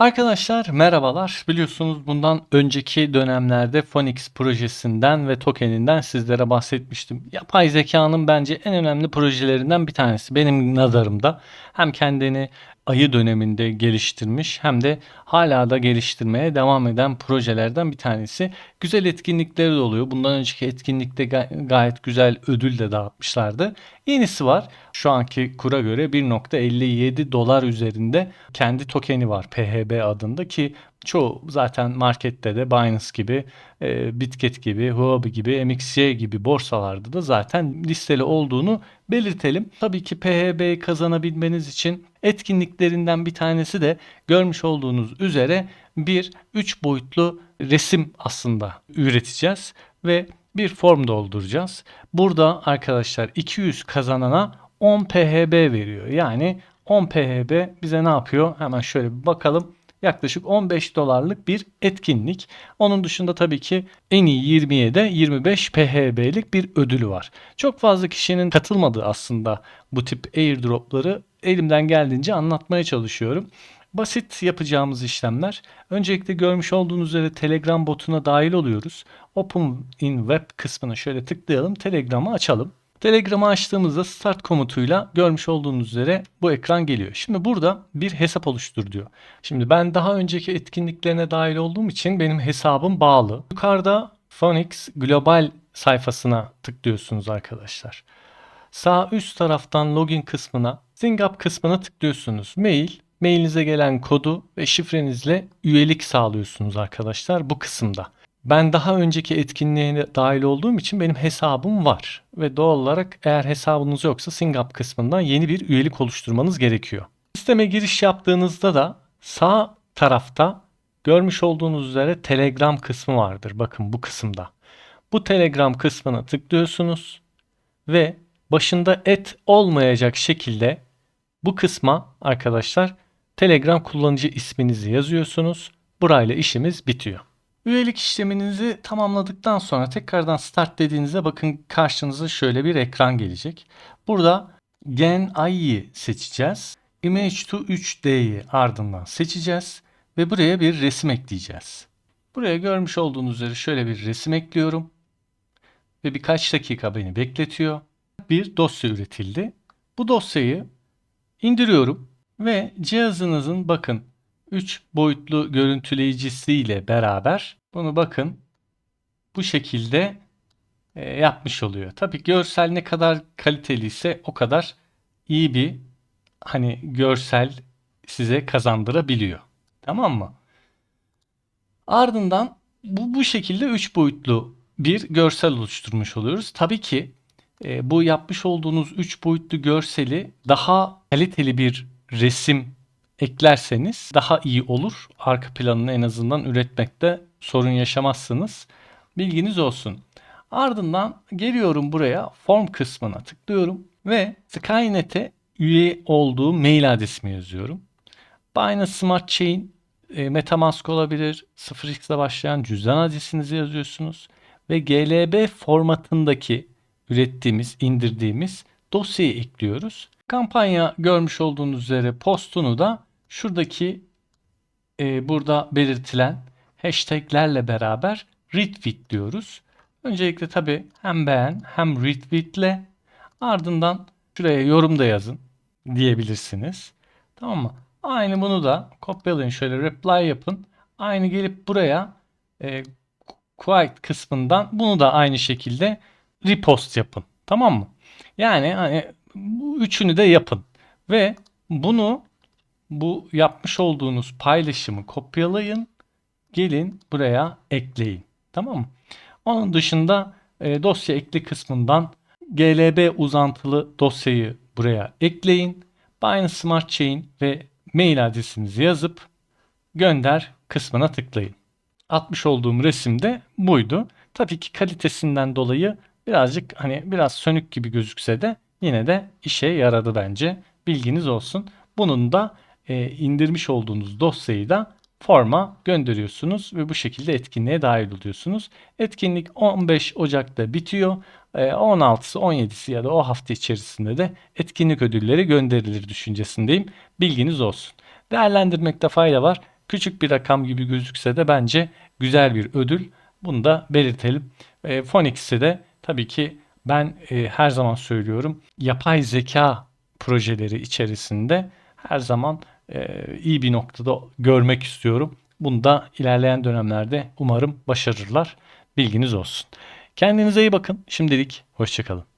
Arkadaşlar merhabalar. Biliyorsunuz bundan önceki dönemlerde Phoenix projesinden ve tokeninden sizlere bahsetmiştim. Yapay zekanın bence en önemli projelerinden bir tanesi benim nazarımda. Hem kendini ayı döneminde geliştirmiş hem de hala da geliştirmeye devam eden projelerden bir tanesi. Güzel etkinlikleri de oluyor. Bundan önceki etkinlikte ga- gayet güzel ödül de dağıtmışlardı. Yenisi var. Şu anki kura göre 1.57 dolar üzerinde kendi tokeni var PHB adında ki çoğu zaten markette de Binance gibi, e, Bitget gibi, Huobi gibi, MXC gibi borsalarda da zaten listeli olduğunu belirtelim. Tabii ki PHB'yi kazanabilmeniz için etkinliklerinden bir tanesi de görmüş olduğunuz üzere bir 3 boyutlu resim aslında üreteceğiz ve bir form dolduracağız. Burada arkadaşlar 200 kazanana 10 PHB veriyor. Yani 10 PHB bize ne yapıyor? Hemen şöyle bir bakalım. Yaklaşık 15 dolarlık bir etkinlik. Onun dışında tabii ki en iyi 20'ye de 25 PHB'lik bir ödülü var. Çok fazla kişinin katılmadığı aslında bu tip airdropları elimden geldiğince anlatmaya çalışıyorum. Basit yapacağımız işlemler. Öncelikle görmüş olduğunuz üzere Telegram botuna dahil oluyoruz. Open in Web kısmına şöyle tıklayalım. Telegram'ı açalım. Telegram'ı açtığımızda start komutuyla görmüş olduğunuz üzere bu ekran geliyor. Şimdi burada bir hesap oluştur diyor. Şimdi ben daha önceki etkinliklerine dahil olduğum için benim hesabım bağlı. Yukarıda Phoenix Global sayfasına tıklıyorsunuz arkadaşlar. Sağ üst taraftan login kısmına, SingUp kısmına tıklıyorsunuz. Mail, mailinize gelen kodu ve şifrenizle üyelik sağlıyorsunuz arkadaşlar bu kısımda. Ben daha önceki etkinliğe dahil olduğum için benim hesabım var. Ve doğal olarak eğer hesabınız yoksa SingUp kısmından yeni bir üyelik oluşturmanız gerekiyor. Sisteme giriş yaptığınızda da sağ tarafta görmüş olduğunuz üzere Telegram kısmı vardır. Bakın bu kısımda. Bu Telegram kısmına tıklıyorsunuz ve başında et olmayacak şekilde bu kısma arkadaşlar Telegram kullanıcı isminizi yazıyorsunuz. Burayla işimiz bitiyor. Üyelik işleminizi tamamladıktan sonra tekrardan start dediğinizde bakın karşınıza şöyle bir ekran gelecek. Burada Gen I'yi seçeceğiz. Image to 3D'yi ardından seçeceğiz ve buraya bir resim ekleyeceğiz. Buraya görmüş olduğunuz üzere şöyle bir resim ekliyorum ve birkaç dakika beni bekletiyor. Bir dosya üretildi. Bu dosyayı indiriyorum ve cihazınızın bakın 3 boyutlu görüntüleyicisiyle beraber bunu bakın bu şekilde e, yapmış oluyor. Tabii görsel ne kadar kaliteliyse o kadar iyi bir hani görsel size kazandırabiliyor. Tamam mı? Ardından bu bu şekilde 3 boyutlu bir görsel oluşturmuş oluyoruz. Tabii ki e, bu yapmış olduğunuz 3 boyutlu görseli daha kaliteli bir resim eklerseniz daha iyi olur. Arka planını en azından üretmekte sorun yaşamazsınız. Bilginiz olsun. Ardından geliyorum buraya form kısmına tıklıyorum ve Skynet'e üye olduğum mail adresimi yazıyorum. Binance Smart Chain e, Metamask olabilir. 0x ile başlayan cüzdan adresinizi yazıyorsunuz ve GLB formatındaki ürettiğimiz, indirdiğimiz dosyayı ekliyoruz. Kampanya görmüş olduğunuz üzere postunu da şuradaki e, burada belirtilen hashtaglerle beraber retweet diyoruz. Öncelikle tabi hem beğen hem retweetle ardından şuraya yorum da yazın diyebilirsiniz. Tamam mı? Aynı bunu da kopyalayın şöyle reply yapın. Aynı gelip buraya e, quite kısmından bunu da aynı şekilde repost yapın. Tamam mı? Yani hani bu üçünü de yapın. Ve bunu bu yapmış olduğunuz paylaşımı kopyalayın. Gelin buraya ekleyin. Tamam mı? Onun dışında e, dosya ekle kısmından GLB uzantılı dosyayı buraya ekleyin. Binance Smart Chain ve mail adresinizi yazıp gönder kısmına tıklayın. Atmış olduğum resimde buydu. Tabii ki kalitesinden dolayı birazcık hani biraz sönük gibi gözükse de yine de işe yaradı bence. Bilginiz olsun. Bunun da e, indirmiş olduğunuz dosyayı da forma gönderiyorsunuz ve bu şekilde etkinliğe dahil oluyorsunuz. Etkinlik 15 Ocak'ta bitiyor. E, 16'sı 17'si ya da o hafta içerisinde de etkinlik ödülleri gönderilir düşüncesindeyim. Bilginiz olsun. Değerlendirmekte fayda var. Küçük bir rakam gibi gözükse de bence güzel bir ödül. Bunu da belirtelim. E, Phoenix'i de tabii ki ben e, her zaman söylüyorum yapay zeka projeleri içerisinde her zaman e, iyi bir noktada görmek istiyorum. Bunu da ilerleyen dönemlerde umarım başarırlar. Bilginiz olsun. Kendinize iyi bakın. Şimdilik hoşçakalın.